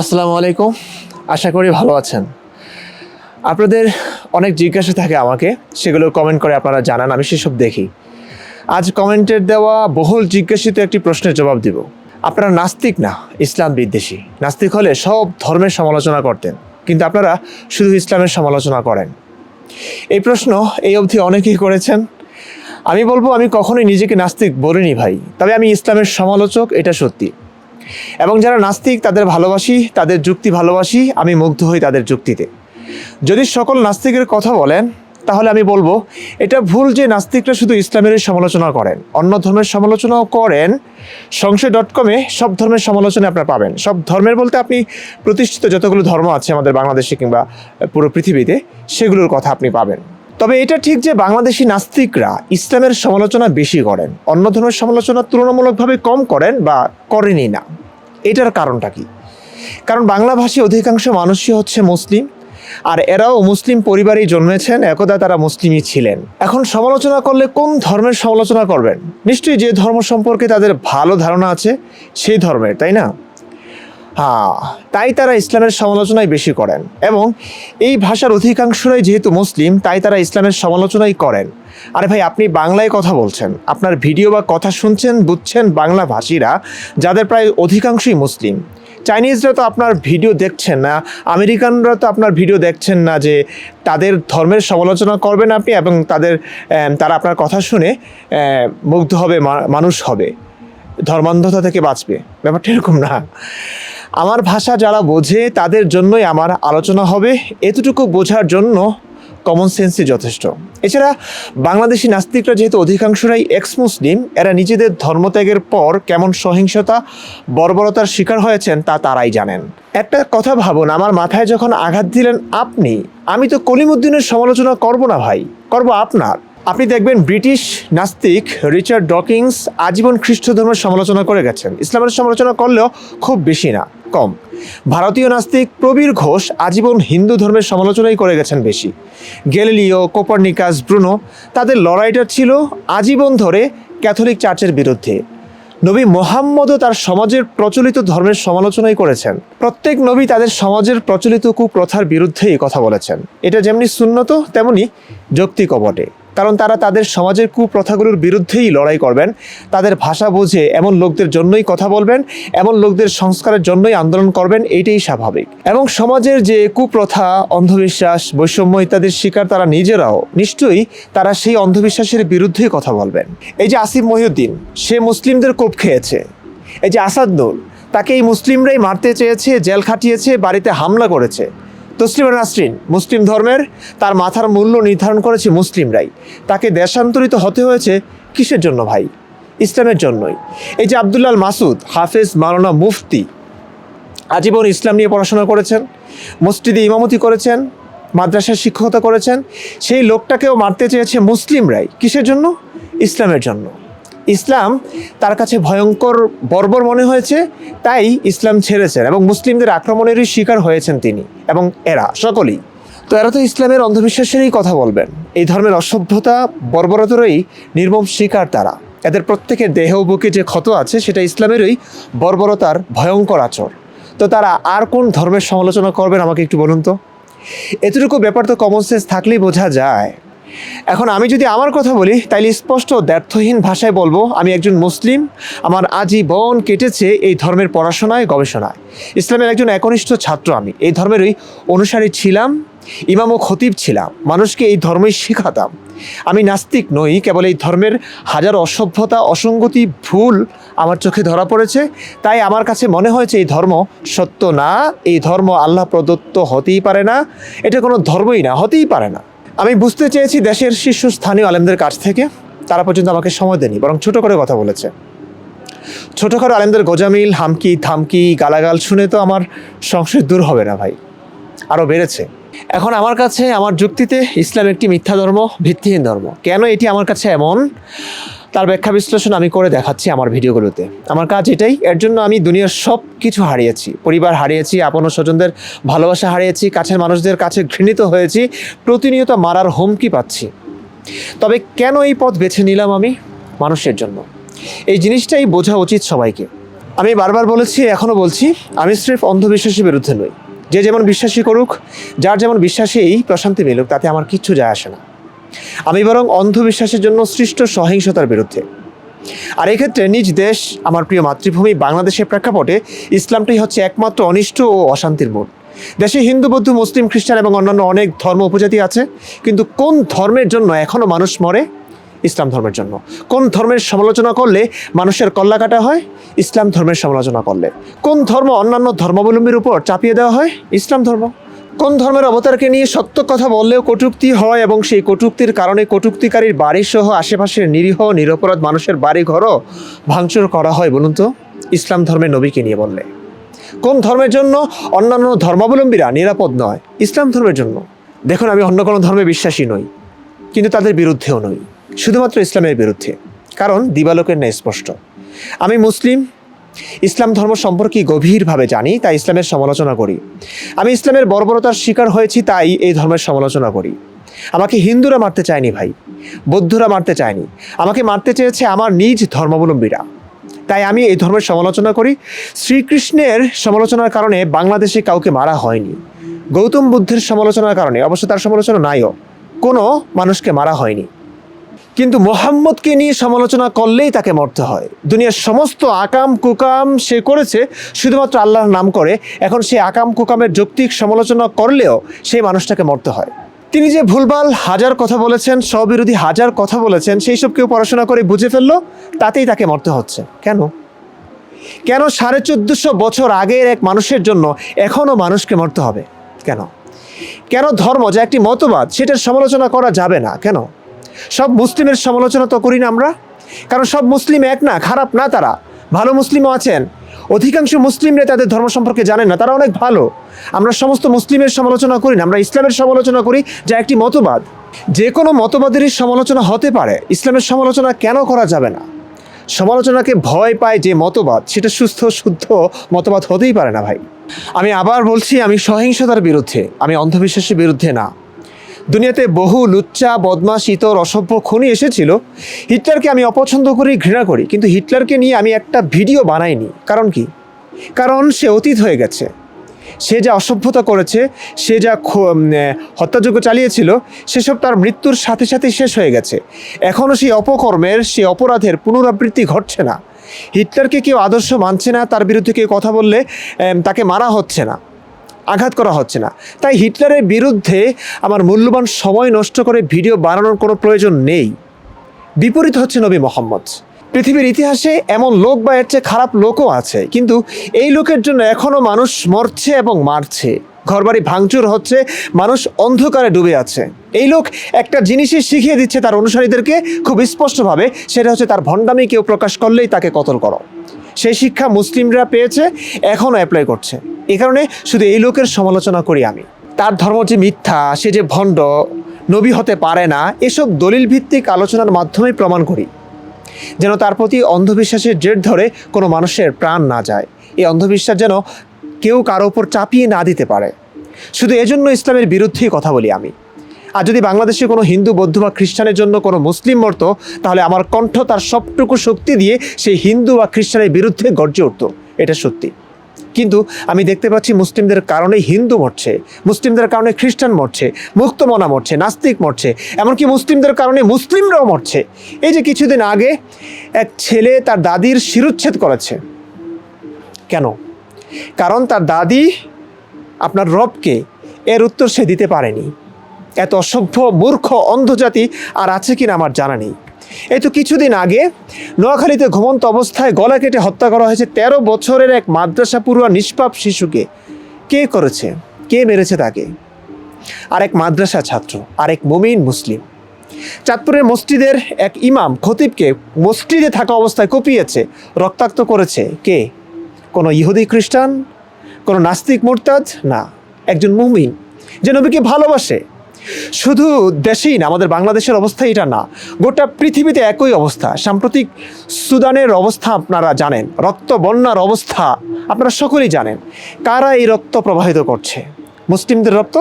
আসসালামু আলাইকুম। আশা করি ভালো আছেন। আপনাদের অনেক জিজ্ঞাসা থাকে আমাকে, সেগুলো কমেন্ট করে আপনারা জানান, আমি সেসব দেখি। আজ কমেন্টের দেওয়া বহুল জিজ্ঞাসিত একটি প্রশ্নের জবাব দিব। আপনারা নাস্তিক না? ইসলাম বিদ্বেষী। নাস্তিক হলে সব ধর্মের সমালোচনা করতেন, কিন্তু আপনারা শুধু ইসলামের সমালোচনা করেন। এই প্রশ্ন এই অবধি অনেকেই করেছেন। আমি বলব, আমি কখনোই নিজেকে নাস্তিক বলিনি ভাই, তবে আমি ইসলামের সমালোচক, এটা সত্যি। এবং যারা নাস্তিক, তাদের ভালোবাসি, তাদের যুক্তি ভালোবাসি, আমি মুগ্ধ হই তাদের যুক্তিতে। যদি সকল নাস্তিকের কথা বলেন, তাহলে আমি বলব, এটা ভুল যে নাস্তিকরা শুধু ইসলামের সমালোচনা করেন। অন্য ধর্মের সমালোচনাও করেন। সংশয় ডট কমে সব ধর্মের সমালোচনা আপনারা পাবেন। সব ধর্মের বলতে আপনি প্রতিষ্ঠিত যতগুলো ধর্ম আছে আমাদের বাংলাদেশে কিংবা পুরো পৃথিবীতে, সেগুলোর কথা আপনি পাবেন। তবে এটা ঠিক যে বাংলাদেশি নাস্তিকরা ইসলামের সমালোচনা বেশি করেন, অন্য ধর্মের সমালোচনা তুলনামূলকভাবে কম করেন বা করেনই না। এটার কারণটা কি? কারণ বাংলাভাষী অধিকাংশ মানুষই হচ্ছে মুসলিম, আর এরাও মুসলিম পরিবারেই জন্মেছেন, একদা তারা মুসলিমই ছিলেন। এখন সমালোচনা করলে কোন ধর্মের সমালোচনা করবেন? নিশ্চয়ই যে ধর্ম সম্পর্কে তাদের ভালো ধারণা আছে, সেই ধর্মের, তাই না? তাই তারা ইসলামের সমালোচনাই বেশি করেন। এবং এই ভাষার অধিকাংশরাই যেহেতু মুসলিম, তাই তারা ইসলামের সমালোচনাই করেন। আরে ভাই, আপনি বাংলায় কথা বলছেন, আপনার ভিডিও বা কথা শুনছেন, বুঝছেন বাংলা ভাষীরা, যাদের প্রায় অধিকাংশই মুসলিম। চাইনিজরা তো আপনার ভিডিও দেখছেন না, আমেরিকানরা তো আপনার ভিডিও দেখছেন না যে তাদের ধর্মের সমালোচনা করবেন আপনি এবং তাদের তারা আপনার কথা শুনে মুগ্ধ হবে মানুষ হবে। ধর্মান্ধতা থেকে বাঁচবে। ব্যাপারটা এরকম না। আমার ভাষা যারা বোঝে, তাদের জন্যই আমার আলোচনা হবে। এতটুকু বোঝার জন্য কমন সেন্সই যথেষ্ট। এছাড়া বাংলাদেশি নাস্তিকরা যেহেতু অধিকাংশরাই এক্স মুসলিম এরা নিজেদের ধর্মত্যাগের পর কেমন সহিংসতা, বর্বরতার শিকার হয়েছেন তা তারাই জানেন। একটা কথা ভাবুন, আমার মাথায় যখন আঘাত দিলেন আপনি, আমি তো কলিমুদ্দিনের সমালোচনা করব না ভাই, করব আপনার। আপনি দেখবেন ব্রিটিশ নাস্তিক রিচার্ড ডকিংস আজীবন খ্রিস্ট ধর্মের সমালোচনা করে গেছেন। ইসলামের সমালোচনা করলেও খুব বেশি না, কম। ভারতীয় নাস্তিক প্রবীর ঘোষ আজীবন হিন্দু ধর্মের সমালোচনাই করে গেছেন বেশি। গ্যালিলিও, কোপার্নিকাস, ব্রুনো, তাদের লড়াইটা ছিল আজীবন ধরে ক্যাথলিক চার্চের বিরুদ্ধে। নবী মোহাম্মদও তার সমাজের প্রচলিত ধর্মের সমালোচনাই করেছেন। প্রত্যেক নবী তাদের সমাজের প্রচলিত কুপ্রথার বিরুদ্ধেই কথা বলেছেন। এটা যেমনি শূন্যত তেমনি যৌক্তিক বটে। কারণ তারা তাদের সমাজের কুপ্রথাগুলোর বিরুদ্ধেই লড়াই করবেন। তাদের ভাষা বোঝে এমন লোকদের জন্যই কথা বলবেন, এমন লোকদের সংস্কারের জন্যই আন্দোলন করবেন এইটাই স্বাভাবিক। এবং সমাজের যে কুপ্রথা, অন্ধবিশ্বাস, বৈষম্য ইত্যাদির শিকার তারা নিজেরাও, নিশ্চয়ই তারা সেই অন্ধবিশ্বাসের বিরুদ্ধেই কথা বলবেন। এই যে আসিফ মহিউদ্দিন, সে মুসলিমদের কোপ খেয়েছে। এই যে আসাদ তাকে এই মুসলিমরাই মারতে চেয়েছে, জেল খাটিয়েছে, বাড়িতে হামলা করেছে। তসলিমা নাসরিন, মুসলিম ধর্মের তার মাথার মূল্য নির্ধারণ করেছে মুসলিমরাই। তাকে দেশান্তরিত হতে হয়েছে কিসের জন্য ভাই? ইসলামের জন্যই। এই যে আবদুল্লাল মাসুদ, হাফেজ মাওলানা মুফতি, আজীবন ইসলাম নিয়ে পড়াশোনা করেছেন, মসজিদে ইমামতি করেছেন, মাদ্রাসায় শিক্ষকতা করেছেন, সেই লোকটাকেও মারতে চেয়েছে মুসলিমরাই। কিসের জন্য? ইসলামের জন্য। ইসলাম তার কাছে ভয়ঙ্কর বর্বর মনে হয়েছে, তাই ইসলাম ছেড়েছেন এবং মুসলিমদের আক্রমণেরই শিকার হয়েছেন তিনি এবং এরা সকলেই। তো এরা তো ইসলামের অন্ধবিশ্বাসেরই কথা বলবেন। এই ধর্মের অসভ্যতা, বর্বরতারই নির্মম শিকার তারা। এদের প্রত্যেকের দেহ বুকে যে ক্ষত আছে, সেটা ইসলামেরই বর্বরতার ভয়ঙ্কর আচর। তো তারা আর কোন ধর্মের সমালোচনা করবেন আমাকে একটু বলুন তো? এতটুকু ব্যাপার তো কমন সেন্স থাকলেই বোঝা যায়। এখন আমি যদি আমার কথা বলি, তাইলে স্পষ্ট দ্ব্যর্থহীন ভাষায় বলব, আমি একজন মুসলিম, আমার আজীবন কেটেছে এই ধর্মের পড়াশোনায়, গবেষণায়। ইসলামের একজন একনিষ্ঠ ছাত্র আমি। এই ধর্মেরই অনুসারী ছিলাম, ইমাম ও খতিব ছিলাম, মানুষকে এই ধর্মই শেখাতাম। আমি নাস্তিক নই, কেবল এই ধর্মের হাজার অসভ্যতা, অসঙ্গতি, ভুল আমার চোখে ধরা পড়েছে, তাই আমার কাছে মনে হয়েছে এই ধর্ম সত্য না, এই ধর্ম আল্লাহ প্রদত্ত হতেই পারে না, এটা কোনো ধর্মই না, হতেই পারে না। আমি বুঝতে চেয়েছি দেশের শীর্ষস্থানীয় আলেমদের কাছ থেকে। তারা পর্যন্ত আমাকে সময় দেয়নি, বরং ছোট করে কথা বলেছে। ছোটোখাটো আলেমদের গোজামিল, হামকি, থামকি, গালাগাল শুনে তো আমার সংশয় দূর হবে না ভাই আরও বেড়েছে। এখন আমার কাছে, আমার যুক্তিতে ইসলাম একটি মিথ্যা ধর্ম, ভিত্তিহীন ধর্ম। কেন এটি আমার কাছে এমন? তার ব্যাখ্যা বিশ্লেষণ আমি করে দেখাচ্ছি আমার ভিডিওগুলোতে। আমার কাজ এটাই, এর জন্য আমি দুনিয়ার সব কিছু হারিয়েছি। পরিবার হারিয়েছি, আপন স্বজনদের ভালোবাসা হারিয়েছি, কাছের মানুষদের কাছে ঘৃণিত হয়েছি, প্রতিনিয়ত মারার হুমকি পাচ্ছি। তবে কেন এই পথ বেছে নিলাম আমি? মানুষের জন্য। এই জিনিসটাই বোঝা উচিত সবাইকে। আমি বারবার বলেছি এখনও বলছি, আমি স্রেফ অন্ধবিশ্বাসের বিরুদ্ধে নই। যে যেমন বিশ্বাসী করুক, যার যেমন বিশ্বাসেই প্রশান্তি মিলুক, তাতে আমার কিচ্ছু যায় আসে না। আমি বরং অন্ধবিশ্বাসের জন্য সৃষ্ট সহিংসতার বিরুদ্ধে। আর এক্ষেত্রে নিজ দেশ, আমার প্রিয় মাতৃভূমি বাংলাদেশের প্রেক্ষাপটে ইসলামটাই হচ্ছে একমাত্র অনিষ্ট ও অশান্তির মূল দেশে হিন্দু, বৌদ্ধ, মুসলিম, খ্রিস্টান এবং অন্যান্য অনেক ধর্ম উপজাতি আছে, কিন্তু কোন ধর্মের জন্য এখনও মানুষ মরে? ইসলাম ধর্মের জন্য। কোন ধর্মের সমালোচনা করলে মানুষের কল্লা কাটা হয়? ইসলাম ধর্মের সমালোচনা করলে। কোন ধর্ম অন্যান্য ধর্মাবলম্বীর উপর চাপিয়ে দেওয়া হয়? ইসলাম ধর্ম। কোন ধর্মের অবতারকে নিয়ে সত্য কথা বললেও কটূক্তি হয় এবং সেই কটূক্তির কারণে কটূক্তিকারীর বাড়িসহ আশেপাশের নিরীহ, নিরপরাধ মানুষের বাড়ি ঘরও ভাঙচুর করা হয়, বলুন তো? ইসলাম ধর্মের নবীকে নিয়ে বললে। কোন ধর্মের জন্য? অন্যান্য ধর্মাবলম্বীরা নিরাপদ নয়। ইসলাম ধর্মের জন্য। দেখুন, আমি অন্য কোনো ধর্মে বিশ্বাসী নই, কিন্তু তাদের বিরুদ্ধেও নই। শুধুমাত্র ইসলামের বিরুদ্ধে। কারণ দিবালোকের ন্যায় স্পষ্ট। আমি মুসলিম ইসলাম ধর্ম সম্পর্কে গভীরভাবে জানি, তাই ইসলামের সমালোচনা করি। আমি ইসলামের বর্বরতার শিকার হয়েছি, তাই এই ধর্মের সমালোচনা করি। আমাকে হিন্দুরা মারতে চায়নি ভাই, বৌদ্ধরা মারতে চায়নি। আমাকে মারতে চেয়েছে আমার নিজ ধর্মাবলম্বীরা। তাই আমি এই ধর্মের সমালোচনা করি। শ্রীকৃষ্ণের সমালোচনার কারণে বাংলাদেশে কাউকে মারা হয়নি। গৌতম বুদ্ধের সমালোচনার কারণে, অবশ্য তার সমালোচনা নাইও, কোনো মানুষকে মারা হয়নি। কিন্তু মোহাম্মদকে নিয়ে সমালোচনা করলেই তাকে মরতে হয়। দুনিয়ার সমস্ত আকাম, কুকাম সে করেছে, শুধুমাত্র আল্লাহর নাম করে। এখন সে আকাম, কুকামের যৌক্তিক সমালোচনা করলেও সেই মানুষটাকে মরতে হয়। তিনি যে ভুলভাল হাজার কথা বলেছেন, স্ববিরোধী হাজার কথা বলেছেন, সেই সব কেউ পড়াশোনা করে বুঝে ফেলল, তাতেই তাকে মরতে হচ্ছে। কেন? কেন সাড়ে চোদ্দশো বছর আগের এক মানুষের জন্য এখনও মানুষকে মরতে হবে? কেন? কেন ধর্ম যা একটি মতবাদ, সেটার সমালোচনা করা যাবে না? কেন? সব মুসলিমের সমালোচনা তো করি না আমরা। কারণ সব মুসলিম এক না, খারাপ না তারা। ভালো মুসলিমও আছেন। অধিকাংশ মুসলিমরা তাদের ধর্ম সম্পর্কে জানেন না, তারা অনেক ভালো। আমরা সমস্ত মুসলিমের সমালোচনা করি না, আমরা ইসলামের সমালোচনা করি যা একটি মতবাদ। যে কোনো মতবাদেরই সমালোচনা হতে পারে। ইসলামের সমালোচনা কেন করা যাবে না? সমালোচনাকে ভয় পায় যে মতবাদ, সেটা সুস্থ, শুদ্ধ মতবাদ হতেই পারে না ভাই। আমি আবার বলছি, আমি সহিংসতার বিরুদ্ধে, আমি অন্ধবিশ্বাসের বিরুদ্ধে না। দুনিয়াতে বহু লুচ্চা বদমাস ইতর, অসভ্য খুনি এসেছিল। হিটলারকে আমি অপছন্দ করি ঘৃণা করি, কিন্তু হিটলারকে নিয়ে আমি একটা ভিডিও বানাইনি। কারণ কি? কারণ সে অতীত হয়ে গেছে। সে যা অসভ্যতা করেছে, সে যা হত্যাযজ্ঞ চালিয়েছিল, সেসব তার মৃত্যুর সাথে সাথে শেষ হয়ে গেছে। এখনও সেই অপকর্মের, সেই অপরাধের পুনরাবৃত্তি ঘটছে না। হিটলারকে কেউ আদর্শ মানছে না, তার বিরুদ্ধে কেউ কথা বললে তাকে মারা হচ্ছে না। আঘাত করা হচ্ছে না। তাই হিটলারের বিরুদ্ধে আমার মূল্যবান সময় নষ্ট করে ভিডিও বানানোর কোনো প্রয়োজন নেই। বিপরীত হচ্ছে নবী মোহাম্মদ। পৃথিবীর ইতিহাসে এমন লোক বা এর চেয়ে খারাপ লোকও আছে, কিন্তু এই লোকের জন্য এখনও মানুষ মরছে এবং মারছে। ঘরবাড়ি ভাঙচুর হচ্ছে, মানুষ অন্ধকারে ডুবে আছে। এই লোক একটা জিনিসই শিখিয়ে দিচ্ছে তার অনুসারীদেরকে খুব স্পষ্টভাবে, সেটা হচ্ছে তার ভণ্ডামি কেউ প্রকাশ করলেই তাকে কতল করো। সেই শিক্ষা মুসলিমরা পেয়েছে এখনও অ্যাপ্লাই করছে। এ কারণে শুধু এই লোকের সমালোচনা করি আমি। তার ধর্ম যে মিথ্যা, সে যে ভণ্ড, নবী হতে পারে না, এসব দলিল ভিত্তিক আলোচনার মাধ্যমে প্রমাণ করি। যেন তার প্রতি অন্ধবিশ্বাসের জের ধরে কোনো মানুষের প্রাণ না যায়। এই অন্ধবিশ্বাস যেন কেউ কারও ওপর চাপিয়ে না দিতে পারে। শুধু এজন্য ইসলামের বিরুদ্ধেই কথা বলি আমি। আর যদি বাংলাদেশে কোনো হিন্দু, বৌদ্ধ বা খ্রিস্টানের জন্য কোনো মুসলিম মরতো, তাহলে আমার কণ্ঠ তার সবটুকু শক্তি দিয়ে সেই হিন্দু বা খ্রিস্টানের বিরুদ্ধে গর্জে উঠত। এটা সত্যি। কিন্তু আমি দেখতে পাচ্ছি মুসলিমদের কারণে হিন্দু মরছে, মুসলিমদের কারণে খ্রিস্টান মরছে, মুক্তমনা মরছে, নাস্তিক মরছে, এমনকি মুসলিমদের কারণে মুসলিমরাও মরছে। এই যে কিছুদিন আগে এক ছেলে তার দাদির শিরুচ্ছেদ করেছে। কেন? কারণ তার দাদি আপনার রবকে, এর উত্তর সে দিতে পারেনি। এত অসভ্য, মূর্খ অন্ধজাতি আর আছে কিনা আমার জানা নেই। এই তো কিছুদিন আগে নোয়াখালীতে ঘুমন্ত অবস্থায় গলা কেটে হত্যা করা হয়েছে তেরো বছরের এক মাদ্রাসা পড়ুয়া নিষ্পাপ শিশুকে। কে করেছে? কে মেরেছে তাকে? আরেক মাদ্রাসা ছাত্র আরেক মুমিন মুসলিম। চাঁদপুরের মসজিদের এক ইমাম খতিবকে মসজিদে থাকা অবস্থায় কপিয়েছে, রক্তাক্ত করেছে কে? কোনো ইহুদি খ্রিস্টান? কোনো নাস্তিক মোরতাদ? না, একজন মুমিন, যে নবীকে ভালোবাসে। শুধু দেশেই না, আমাদের বাংলাদেশের অবস্থা এটা না। গোটা পৃথিবীতে একই অবস্থা। সাম্প্রতিক সুদানের অবস্থা আপনারা জানেন, রক্ত বন্যার অবস্থা আপনারা সকলেই জানেন। কারা এই রক্ত প্রবাহিত করছে? মুসলিমদের রক্ত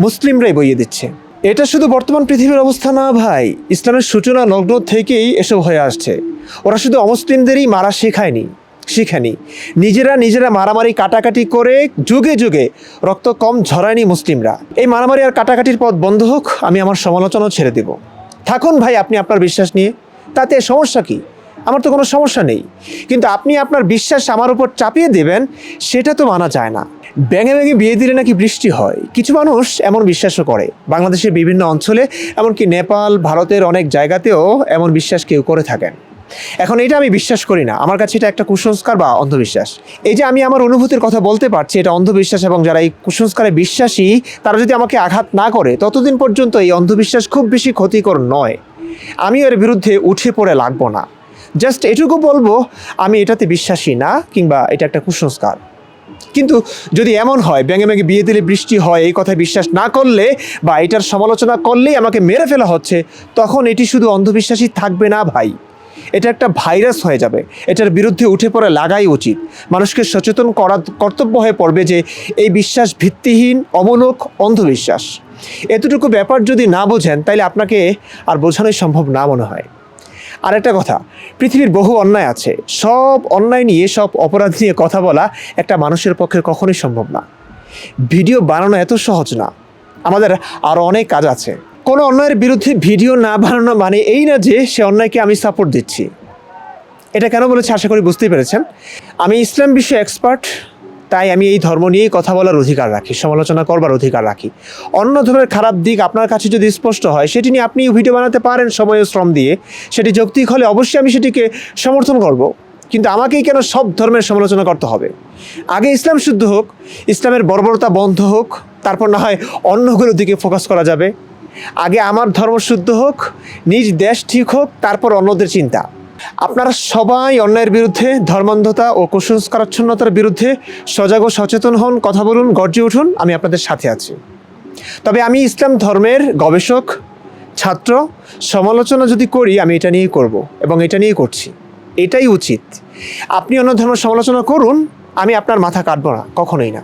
মুসলিমরাই বইয়ে দিচ্ছে। এটা শুধু বর্তমান পৃথিবীর অবস্থা না ভাই, ইসলামের সূচনা লগ্ন থেকেই এসব হয়ে আসছে। ওরা শুধু অমুসলিমদেরই মারা শেখায়নি। শিখেনি। নিজেরা নিজেরা মারামারি কাটাকাটি করে যুগে যুগে রক্ত কম ঝরায়নি মুসলিমরা। এই মারামারি আর কাটাকাটির পথ বন্ধ হোক, আমি আমার সমালোচনাও ছেড়ে দেব। থাকুন ভাই, আপনি আপনার বিশ্বাস নিয়ে। তাতে সমস্যা কি? আমার তো কোনো সমস্যা নেই। কিন্তু আপনি আপনার বিশ্বাস আমার উপর চাপিয়ে দেবেন, সেটা তো মানা যায় না। ব্যাঙে ব্যাঙে বিয়ে দিলে নাকি বৃষ্টি হয়। কিছু মানুষ এমন বিশ্বাসও করে। বাংলাদেশের বিভিন্ন অঞ্চলে, এমনকি নেপাল, ভারতের অনেক জায়গাতেও এমন বিশ্বাস কেউ করে থাকেন। এখন এটা আমি বিশ্বাস করি না। আমার কাছে এটা একটা কুসংস্কার বা অন্ধবিশ্বাস। এই যে আমি আমার অনুভূতির কথা বলতে পারছি, এটা অন্ধবিশ্বাস এবং যারা এই কুসংস্কারে বিশ্বাসী, তারা যদি আমাকে আঘাত না করে, ততদিন পর্যন্ত এই অন্ধবিশ্বাস খুব বেশি ক্ষতিকর নয়। আমি এর বিরুদ্ধে উঠে পড়ে লাগবো না। জাস্ট এটুকু বলব, আমি এটাতে বিশ্বাসী না, কিংবা এটা একটা কুসংস্কার। কিন্তু যদি এমন হয়, ব্যাঙে ব্যাঙে বিয়ে দিলে বৃষ্টি হয়, এই কথায় বিশ্বাস না করলে বা এটার সমালোচনা করলেই আমাকে মেরে ফেলা হচ্ছে, তখন এটি শুধু অন্ধবিশ্বাসই থাকবে না ভাই। এটা একটা ভাইরাস হয়ে যাবে। এটার বিরুদ্ধে উঠে পড়ে লাগাই উচিত। মানুষকে সচেতন করা কর্তব্য হয়ে পড়বে যে এই বিশ্বাস ভিত্তিহীন অমূলক অন্ধবিশ্বাস। এতটুকু ব্যাপার যদি না বোঝেন, তাইলে আপনাকে আর বোঝানোই সম্ভব না মনে হয়। আর একটা কথা, পৃথিবীর বহু অন্যায় আছে। সব অন্যায় নিয়ে, সব অপরাধ নিয়ে কথা বলা একটা মানুষের পক্ষে কখনোই সম্ভব না। ভিডিও বানানো এত সহজ না। আমাদের আরও অনেক কাজ আছে। কোনো অন্যায়ের বিরুদ্ধে ভিডিও না বানানো মানে এই না যে সে অন্যায়কে আমি সাপোর্ট দিচ্ছি। এটা কেন বলেছে আশা করি বুঝতেই পেরেছেন। আমি ইসলাম বিষয়ে এক্সপার্ট তাই আমি এই ধর্ম নিয়েই কথা বলার অধিকার রাখি, সমালোচনা করবার অধিকার রাখি। অন্য ধর্মের খারাপ দিক আপনার কাছে যদি স্পষ্ট হয়, সেটি নিয়ে আপনি ভিডিও বানাতে পারেন সময় শ্রম দিয়ে। সেটি যৌক্তিক হলে অবশ্যই আমি সেটিকে সমর্থন করব। কিন্তু আমাকেই কেন সব ধর্মের সমালোচনা করতে হবে? আগে ইসলাম শুদ্ধ হোক, ইসলামের বর্বরতা বন্ধ হোক, তারপর না হয় অন্যগুলোর দিকে ফোকাস করা যাবে। আগে আমার ধর্ম শুদ্ধ হোক, নিজ দেশ ঠিক হোক, তারপর অন্যদের চিন্তা। আপনারা সবাই অন্যায়ের বিরুদ্ধে, ধর্মান্ধতা ও কুসংস্কারাচ্ছন্নতার বিরুদ্ধে সজাগ ও সচেতন হন, কথা বলুন, গর্জে উঠুন, আমি আপনাদের সাথে আছি। তবে আমি ইসলাম ধর্মের গবেষক, ছাত্র, সমালোচনা যদি করি, আমি এটা নিয়েই করব এবং এটা নিয়েই করছি। এটাই উচিত। আপনি অন্য ধর্মের সমালোচনা করুন, আমি আপনার মাথা কাটবো না, কখনোই না।